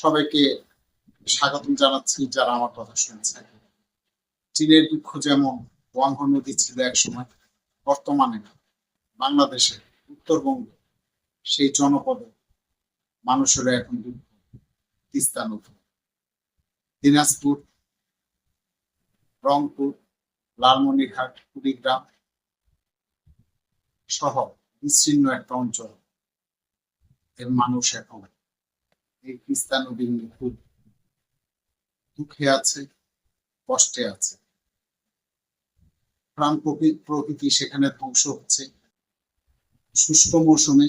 সবাইকে স্বাগতম জানাচ্ছি যারা আমার কথা শুনছেন। চীনের দুঃখ যেমন ওয়াংহ নদী ছিল এক সময়, বর্তমানে বাংলাদেশে উত্তরবঙ্গে, সেই জনপদে মানুষেরা এখন দুঃখ, তিস্তা নদী। দিনাজপুর, রংপুর, লালমনিরহাট, কুড়িগ্রাম সহ বিচ্ছিন্ন একটা অঞ্চল। এর মানুষ এখন এই দুঃখে আছে, কষ্টে আছে। প্রাণ প্রকৃতি সেখানে ধ্বংস হচ্ছে। শুষ্ক মৌসুমে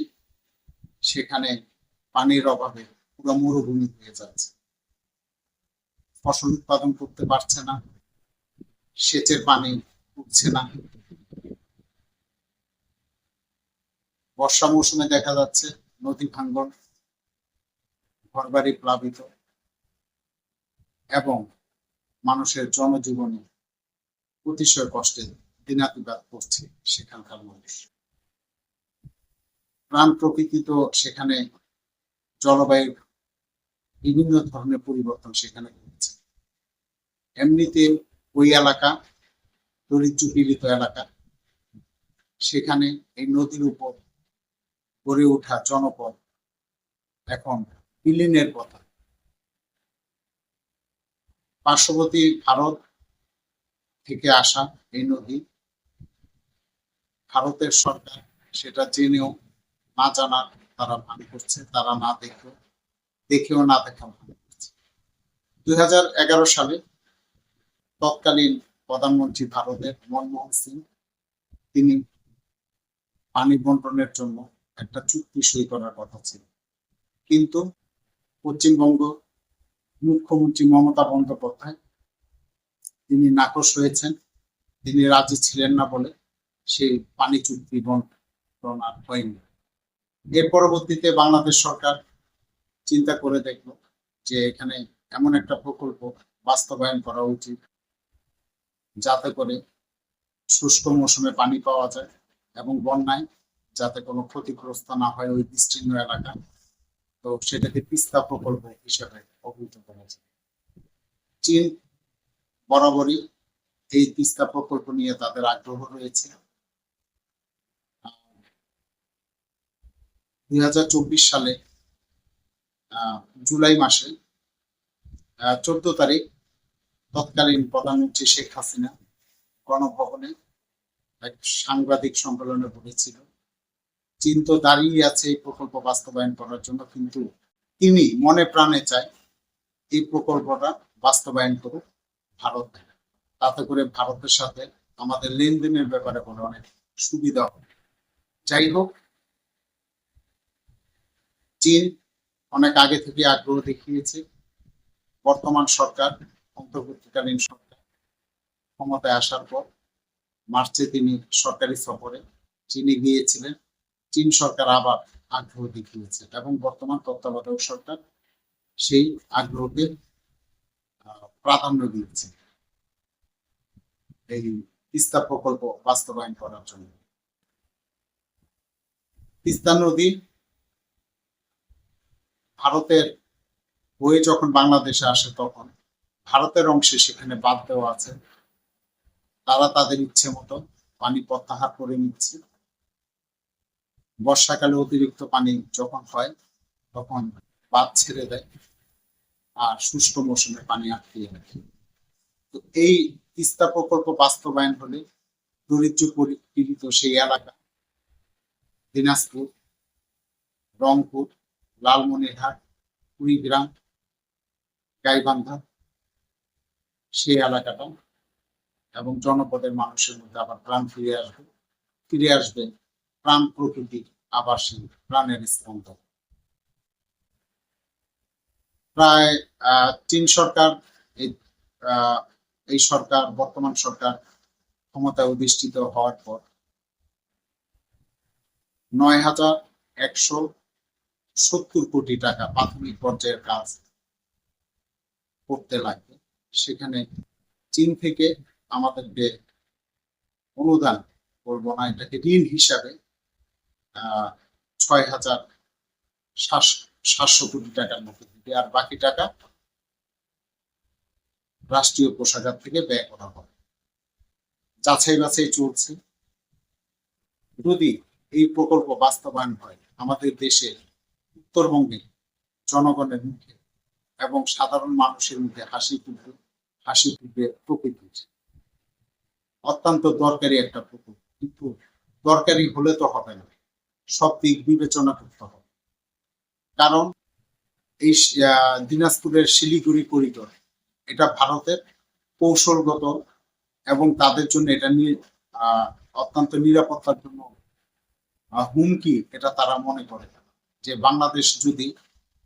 সেখানে পানির অভাবে পুরো মরুভূমি হয়ে যাচ্ছে। ফসল উৎপাদন করতে পারছে না, সেচের পানি উঠছে না। বর্ষা মৌসুমে দেখা যাচ্ছে নদী ভাঙ্গন ঘরবাড়ি প্লাবিত এবং মানুষের জনজীবনে অতিশয় কষ্টে দিনাতিপাত করছে সেখানকার মানুষ। প্রাণ প্রকৃতি তো সেখানে জলবায়ুর বিভিন্ন ধরনের পরিবর্তন সেখানে ঘটছে। এমনিতে ওই এলাকা দরিদ্র পীড়িত এলাকা, সেখানে এই নদীর উপর গড়ে ওঠা জনপদ এখন বিলীনের কথা। পার্শ্ববর্তী ভারত থেকে আসা এই নদী ভারতের সরকার সেটা জেনেও না জানার তারা ভান করছে, তারা না দেখেও দেখেও না দেখা ভান করছে। দুই হাজার এগারো সালে তৎকালীন প্রধানমন্ত্রী ভারতের মনমোহন সিং, তিনি পানি বন্টনের জন্য একটা চুক্তি সই করার কথা ছিল। কিন্তু পশ্চিমবঙ্গ মুখ্যমন্ত্রী মমতা বন্দ্যোপাধ্যায়। তিনি নাকশ হয়েছেন। তিনি রাজি ছিলেন না বলে সেই পানি চুক্তি বন্টন আর হয়নি। এর পরবর্তীতে বাংলাদেশ সরকার চিন্তা করে দেখল যে এখানে এমন একটা প্রকল্প বাস্তবায়ন করা উচিত, যাতে করে শুষ্ক মৌসুমে পানি পাওয়া যায় এবং বন্যায় যাতে কোনো ক্ষতিগ্রস্ত না হয় ওই বিস্তীর্ণ এলাকা। তো সেটাকে তিস্তা প্রকল্প হিসেবে অভিহিত করা যায় চীন বরাবরই এই তিস্তা প্রকল্প নিয়ে তাদের আগ্রহ রয়েছে। দুই হাজার চব্বিশ সালে জুলাই মাসে চোদ্দ তারিখ তৎকালীন প্রধানমন্ত্রী শেখ হাসিনা গণভবনে এক সাংবাদিক সম্মেলনে বলেছিল চীন তো দাঁড়িয়ে আছে এই প্রকল্প বাস্তবায়ন করার জন্য, কিন্তু তিনি মনে প্রাণে চায় এই প্রকল্পটা বাস্তবায়ন করুক ভারত। তাতে করে ভারতের সাথে আমাদের লেনদেনের ব্যাপারে কোনো অনেক সুবিধা হবে। যাই হোক, চীন অনেক আগে থেকে আগ্রহ দেখিয়েছে। বর্তমান সরকার, অন্তর্বর্তীকালীন সরকার ক্ষমতায় আসার পর মার্চে তিনি সরকারি সফরে চীনে গিয়েছিলেন। চীন সরকার আবার আগ্রহ দেখিয়েছে এবং বর্তমান তত্ত্বাবধায়ক সরকার সেই আগ্রহকে প্রাধান্য দিয়েছে এই তিস্তা প্রকল্প বাস্তবায়ন করার জন্য। তিস্তা নদী ভারতের হয়ে যখন বাংলাদেশে আসে তখন ভারতের অংশে সেখানে বাদ দেওয়া আছে। তারা তাদের ইচ্ছে মতো পানি প্রত্যাহার করে নিচ্ছে। বর্ষাকালে অতিরিক্ত পানি যখন হয়, তখন বাদ ছেড়ে দেয় আর শুষ্ক মৌসুমে পানি আটকিয়ে রাখে। তো এই তিস্তা প্রকল্প বাস্তবায়ন হলে দরিদ্র পরি- পীড়িত সেই এলাকা, দিনাজপুর, রংপুর, লালমনিরহাট, কুড়িগ্রাম, গাইবান্ধা, সেই এলাকাটা এবং জনপদের মানুষের মধ্যে আবার প্রাণ ফিরে আসবে ফিরে আসবে প্রাণ প্রকৃতির আবার সেই প্রাণের স্পন্দন প্রায় চীন সরকার, এই এই সরকার, বর্তমান সরকার ক্ষমতায় অধিষ্ঠিত হওয়ার পর নয় হাজার একশো সত্তর কোটি টাকা প্রাথমিক পর্যায়ের কাজ করতে লাগবে। সেখানে চীন থেকে আমাদেরকে অনুদান বলব না, এটাকে ঋণ হিসাবে ছয় হাজার সাতশো কোটি টাকার মতো দিবে। আর বাকি টাকা রাষ্ট্রীয় কোষাগার থেকে ব্যয় করা হবে। যাচাই বাছাই চলছে। যদি এই প্রকল্প বাস্তবায়ন হয়, আমাদের দেশের উত্তরবঙ্গের জনগণের মুখে এবং সাধারণ মানুষের মুখে হাসি ফুটবে হাসি ফুটবে প্রকৃতির। অত্যন্ত দরকারি একটা প্রকল্প। কিন্তু দরকারি হলে তো হবে না। সব দিক বিবেচনা করতে হবে। কারণ এই দিনাজপুরের শিলিগুড়ি করিডোর, এটা ভারতের কৌশলগত এবং তাদের জন্য এটা নিয়ে অত্যন্ত নিরাপত্তার জন্য হুমকি এটা তারা মনে করে। যে বাংলাদেশ যদি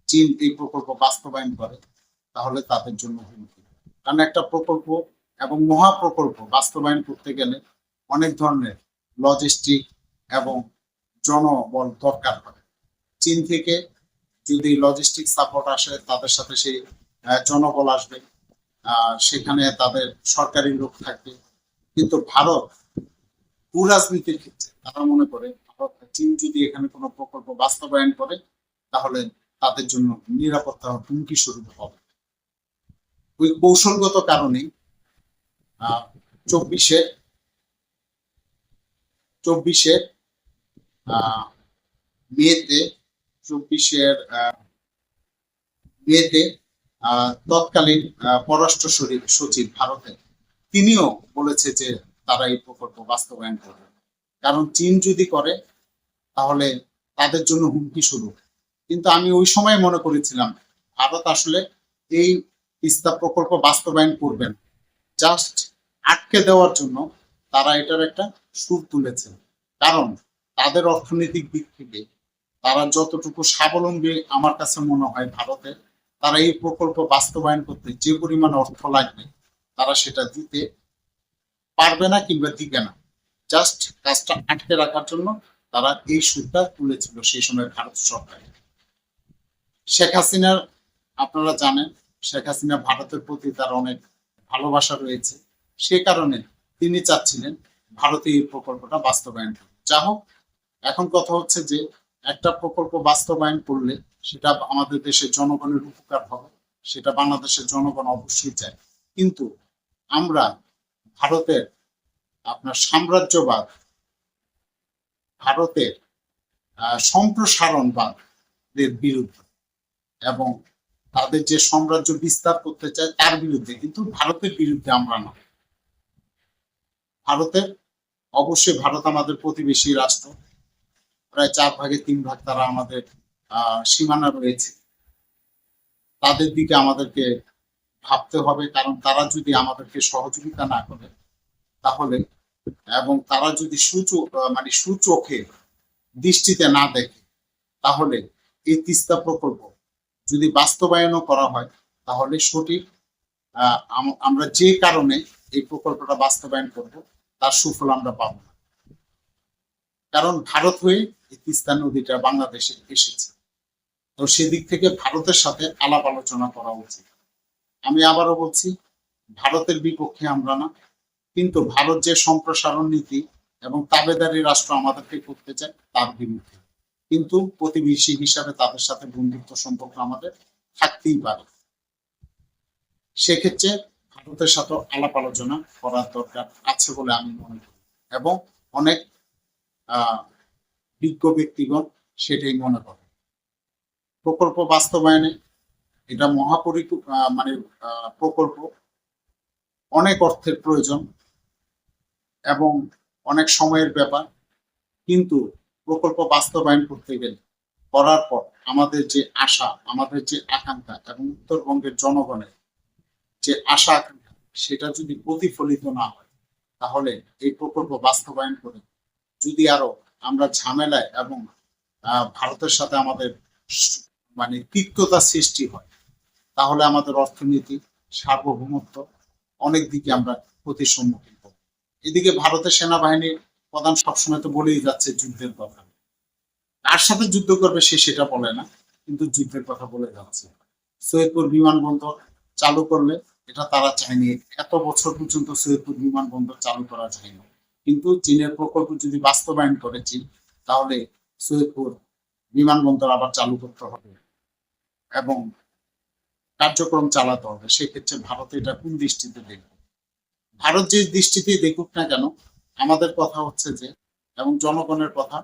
চীন এই প্রকল্প বাস্তবায়ন করে, তাহলে তাদের জন্য হুমকি। কারণ একটা প্রকল্প এবং মহা প্রকল্প বাস্তবায়ন করতে গেলে অনেক ধরনের লজিস্টিক এবং জনবল দরকার হয় চীন থেকে যদি লজিস্টিক সাপোর্ট আসে, তাদের সাথে সেই জনবল আসবে। সেখানে তাদের সরকারি লোক থাকবে। কিন্তু ভারত ভূ রাজনীতির ক্ষেত্রে, তারা মনে করে, ভারত চীন যদি এখানে কোনো প্রকল্প বাস্তবায়ন করে, তাহলে তাদের জন্য নিরাপত্তা হুমকি স্বরূপ হবে। ওই কৌশলগত কারণে চব্বিশে চব্বিশের মেতে চব্বিশের মেতে তৎকালীন পররাষ্ট্র সচিব ভারতের তিনিও বলেছে যে তারা এই প্রকল্প বাস্তবায়ন করবে। কারণ চীন যদি করে, তাহলে তাদের জন্য হুমকি শুরু কিন্তু আমি ওই সময় মনে করেছিলাম, ভারত আসলে এই তিস্তা প্রকল্প বাস্তবায়ন করবেন জাস্ট আটকে দেওয়ার জন্য তারা এটার একটা সুর তুলেছে। কারণ তাদের অর্থনৈতিক দিক থেকে তারা যতটুকু স্বাবলম্বী আমার কাছে মনে হয় ভারতের তারা এই প্রকল্প বাস্তবায়ন করতে যে পরিমাণ অর্থ লাগবে, তারা সেটা দিতে পারবে না কিংবা দিবে না। জাস্ট কাজটা আটকে রাখার জন্য তারা এই সুরটা তুলেছিল সেই সময় ভারত সরকার। শেখ হাসিনার, আপনারা জানেন, শেখ হাসিনা ভারতের প্রতি তার অনেক ভালোবাসা রয়েছে। সে কারণে তিনি চাচ্ছিলেন ভারতে এই প্রকল্পটা বাস্তবায়ন যা হোক এখন কথা হচ্ছে যে, একটা প্রকল্প বাস্তবায়ন করলে সেটা আমাদের দেশের জনগণের উপকার হবে, সেটা বাংলাদেশের জনগণ অবশ্যই চায়। কিন্তু আমরা ভারতের আপনার সাম্রাজ্যবাদ, ভারতের সম্প্রসারণবাদের বিরুদ্ধে এবং তাদের যে সাম্রাজ্য বিস্তার করতে চায় তার বিরুদ্ধে, কিন্তু ভারতের বিরুদ্ধে আমরা না। ভারতের, অবশ্যই ভারত আমাদের প্রতিবেশী রাষ্ট্র। প্রায় চার ভাগে তিন ভাগ তারা আমাদের সীমানা রয়েছে। তাদের দিকে আমাদেরকে ভাবতে হবে, কারণ তারা যদি আমাদেরকে সহযোগিতা না করে, তাহলে এবং তারা যদি সুচো মানে সুচোখে দৃষ্টিতে না দেখে, তাহলে এই তিস্তা প্রকল্প যদি বাস্তবায়নও করা হয়, তাহলে সঠিক আমরা যে কারণে এই প্রকল্পটা বাস্তবায়ন করব, তার সুফল আমরা পাবো কারণ ভারত হয়ে তিস্তা নদীটা বাংলাদেশে এসেছে। তো সেদিক থেকে ভারতের সাথে আলাপ আলোচনা করা উচিত। আমি আবারও বলছি, ভারতের বিপক্ষে আমরা না, কিন্তু ভারত যে সম্প্রসারণ নীতি এবং তাবেদারি রাষ্ট্র আমাদেরকে করতে চায়, তার বিরুদ্ধে। কিন্তু প্রতিবেশী হিসাবে তাদের সাথে বন্ধুত্ব সম্পর্ক আমাদের থাকতেই পারে। সেক্ষেত্রে ভারতের সাথে আলাপ আলোচনা করার দরকার আছে বলে আমি মনে করি। এবং অনেক বিজ্ঞ ব্যক্তিগণ সেটাই মনে করে। প্রকল্প বাস্তবায়নে এটা মহাপরিক মানে প্রকল্প অনেক অর্থের প্রয়োজন এবং অনেক সময়ের ব্যাপার, কিন্তু প্রকল্প বাস্তবায়ন করতে গেলে, করার পর আমাদের যে আশা, আমাদের যে আকাঙ্ক্ষা এবং উত্তরবঙ্গের জনগণের যে আশা আকাঙ্ক্ষা সেটা যদি প্রতিফলিত না হয়, তাহলে এই প্রকল্প বাস্তবায়ন করে যদি আরও আমরা ঝামেলায় এবং ভারতের সাথে আমাদের মানে তিক্ততা সৃষ্টি হয়, তাহলে আমাদের অর্থনীতি, সার্বভৌমত্ব অনেক দিকে আমরা ক্ষতির সম্মুখীন হব। এদিকে ভারতের সেনাবাহিনীর প্রধান সবসময় তো বলেই যাচ্ছে যুদ্ধের কথা। কার সাথে যুদ্ধ করবে সে সেটা বলে না, কিন্তু যুদ্ধের কথা বলে যাচ্ছে। সৈয়দপুর বিমানবন্দর চালু করলে, এটা তারা চায়নি। এত বছর পর্যন্ত সৈয়দপুর বিমানবন্দর চালু করা যায়নি। কিন্তু চীনের প্রকল্প যদি বাস্তবায়ন করে চীন, তাহলে সৈয়দপুর বিমানবন্দর আবার চালু করতে হবে এবং কার্যক্রম চালাতে হবে। সেক্ষেত্রে ভারত এটা কোন দৃষ্টিতে দেখবে? ভারত যে দৃষ্টিতে দেখুক না কেন, আমাদের কথা হচ্ছে যে, এবং জনগণের কথা,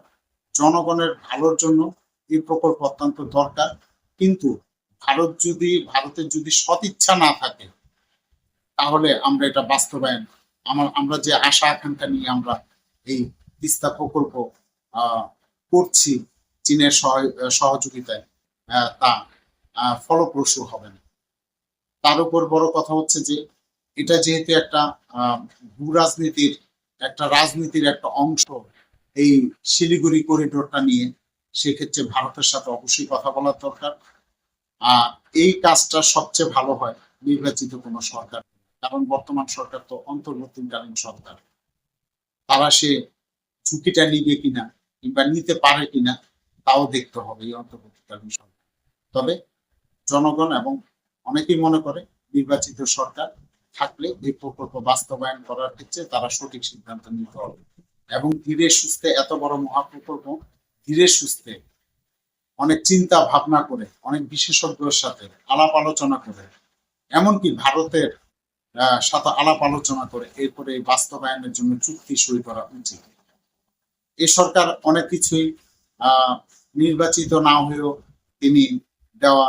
জনগণের ভালোর জন্য এই প্রকল্প অত্যন্ত দরকার। কিন্তু ভারত যদি, ভারতের যদি সদিচ্ছা না থাকে, তাহলে আমরা এটা বাস্তবায়ন আমার আমরা যে আশা আকাঙ্ক্ষা নিয়ে আমরা এই তিস্তা প্রকল্প করছি চীনের সহায়- সহযোগিতায় তা ফলপ্রসূ হবে না। তার উপর বড় কথা হচ্ছে যে এটা যেহেতু একটা আহ, ভূ রাজনীতির একটা রাজনীতির একটা অংশ এই শিলিগুড়ি করিডোরটা নিয়ে সেক্ষেত্রে ভারতের সাথে অবশ্যই কথা বলার দরকার। আর এই কাজটা সবচেয়ে ভালো হয় নির্বাচিত কোনো সরকার। কারণ বর্তমান সরকার তো অন্তর্বর্তীকালীন সরকার। তারা সে ঝুঁকিটা নিবে কিনা কিংবা নিতে পারে কিনা, তাও দেখতে হবে এই অন্তর্বর্তীকালীন সরকার। তবে জনগণ এবং অনেকেই মনে করে নির্বাচিত সরকার থাকলে এই প্রকল্প বাস্তবায়ন করার ক্ষেত্রে তারা সঠিক সিদ্ধান্ত নিতে হবে। এবং ধীরে সুস্থে এত বড় মহাপ্রকল্প, ধীরে সুস্থে অনেক চিন্তা ভাবনা করে, অনেক বিশেষজ্ঞের সাথে আলাপ আলোচনা করে, এমনকি ভারতের সাথে আলাপ আলোচনা করে, এরপরে বাস্তবায়নের জন্য চুক্তি সই করা উচিত। এ সরকার অনেক কিছুই নির্বাচিত না হয়েও তিনি দেওয়া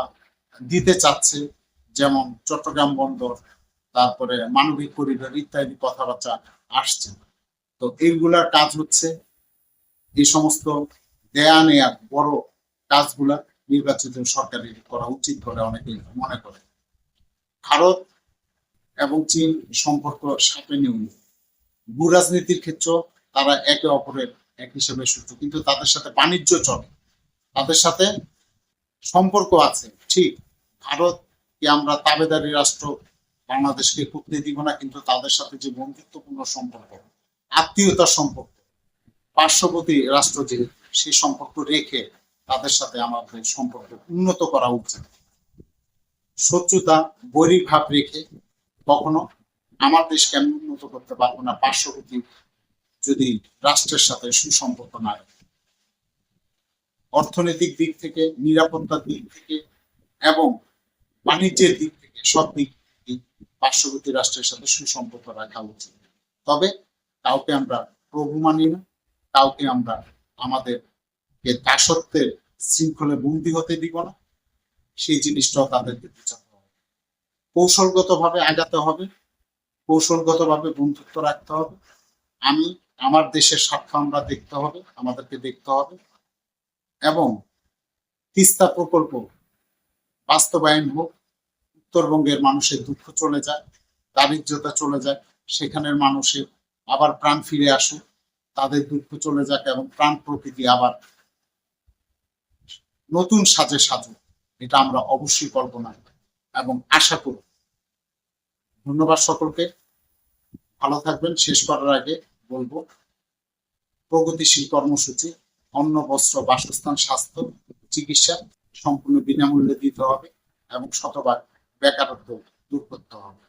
দিতে চাচ্ছে, যেমন চট্টগ্রাম বন্দর, তারপরে মানবিক করিডোর ইত্যাদি কথাবার্তা আসছে। তো এইগুলার কাজ হচ্ছে এই সমস্ত দেয়া নেয়ার বড় কাজগুলা নির্বাচিত সরকারের করা উচিত বলে অনেকেই মনে করে। ভারত এবং চীন সম্পর্ক সাপে নিউন ভূ রাজনীতির ক্ষেত্র তারা একে অপরের এক হিসেবে সূত্র কিন্তু তাদের সাথে বাণিজ্য চলে। তাদের সাথে সম্পর্ক আছে, ঠিক। ভারত কি আমরা তাবেদারি রাষ্ট্র, বাংলাদেশকে করতে দিব না, কিন্তু তাদের সাথে যে বন্ধুত্বপূর্ণ সম্পর্ক আত্মীয়তার সম্পর্ক, পার্শ্ববর্তী রাষ্ট্র যে সেই সম্পর্ক রেখে তাদের সাথে আমাদের সম্পর্ক উন্নত করা উচিত। শত্রুতা, বৈরী ভাব রেখে কখনো আমার দেশকে আমি উন্নত করতে পারব না? পার্শ্ববর্তী যদি রাষ্ট্রের সাথে সুসম্পর্ক না অর্থনৈতিক দিক থেকে, নিরাপত্তার দিক থেকে এবং বাণিজ্যের দিক থেকে সব দিক থেকে পার্শ্ববর্তী রাষ্ট্রের সাথে সুসম্পর্ক রাখা উচিত। তবে কাউকে আমরা প্রভু মানি না, কাউকে আমরা আমাদের দাসত্বের শৃঙ্খলে বন্দী হতে দিব না। সেই জিনিসটাও তাদেরকে হবে কৌশলগতভাবে আগাতে হবে, কৌশলগতভাবে বন্ধুত্ব রাখতে হবে। আমি, আমার দেশের স্বার্থ আমরা দেখতে হবে, আমাদেরকে দেখতে হবে এবং তিস্তা প্রকল্প বাস্তবায়ন হোক, উত্তরবঙ্গের মানুষের দুঃখ চলে যায়, দারিদ্রতা চলে যায়, সেখানের মানুষের আবার প্রাণ ফিরে আসুক তাদের দুঃখ চলে যাক এবং প্রাণ প্রকৃতি আবার নতুন সাজে সাজুক, এটা আমরা অবশ্যই কল্পনা এবং আশা করি ধন্যবাদ সকলকে। ভালো থাকবেন। শেষ করার আগে বলব, প্রগতিশীল কর্মসূচি, অন্ন, বস্ত্র, বাসস্থান, স্বাস্থ্য, চিকিৎসা সম্পূর্ণ বিনামূল্যে দিতে হবে এবং শতবার বেকারত্ব দূর করতে হবে।